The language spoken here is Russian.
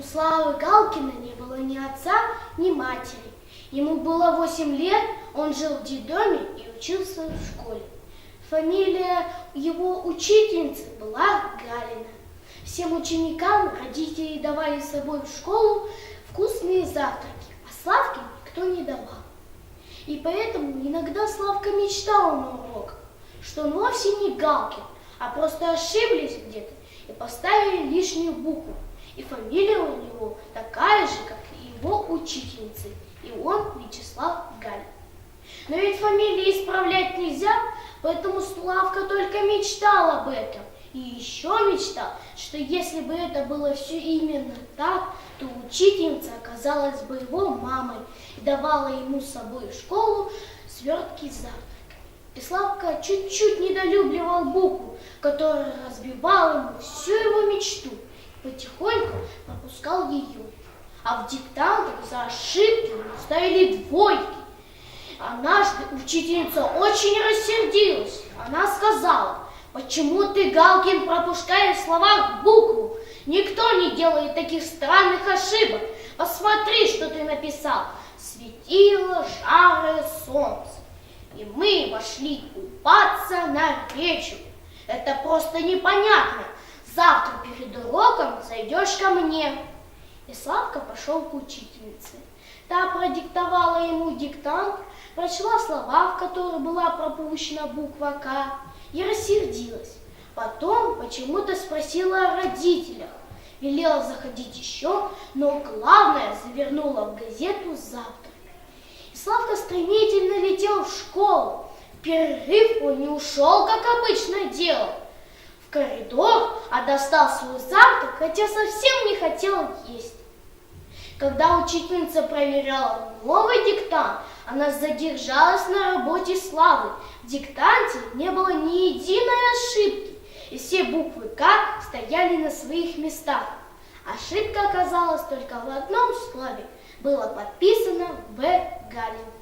У Славы Галкина не было ни отца, ни матери. Ему было 8 лет, он жил в детдоме и учился в школе. Фамилия его учительницы была Галина. Всем ученикам родители давали с собой в школу вкусные завтраки, а Славке никто не давал. И поэтому иногда Славка мечтал на уроках, что он вовсе не Галкин, а просто ошиблись где-то и поставили лишнюю букву. И фамилия у него такая же, как и его учительницы, и он Вячеслав Галин. Но ведь фамилии исправлять нельзя, поэтому Славка только мечтал об этом. И еще мечтал, что если бы это было все именно так, то учительница оказалась бы его мамой и давала ему с собой в школу свертки с завтраками. И Славка чуть-чуть недолюбливал букву, которая разбивала ему всю его мечту, А в диктантах за ошибки ставили двойки. Однажды учительница очень рассердилась. Она сказала, почему ты, Галкин, пропускаешь в словах букву? Никто не делает таких странных ошибок. Посмотри, что ты написал. Светило жарое солнце. И мы пошли купаться на речку. Это просто непонятно. Завтра перед уроком зайдешь ко мне. И Славка пошел к учительнице. Та продиктовала ему диктант, прочла слова, в которых была пропущена буква К, и рассердилась. Потом почему-то спросила о родителях, велела заходить еще, но главное завернула в газету завтрак. И Славка стремительно летел в школу. В перерыв он не ушел, как обычно делал. В коридор, а достал свой завтрак, хотя совсем не хотел есть. Когда учительница проверяла новый диктант, она задержалась на работе Славы. В диктанте не было ни единой ошибки, и все буквы К стояли на своих местах. Ошибка оказалась только в одном слове. Было подписано В. Галин.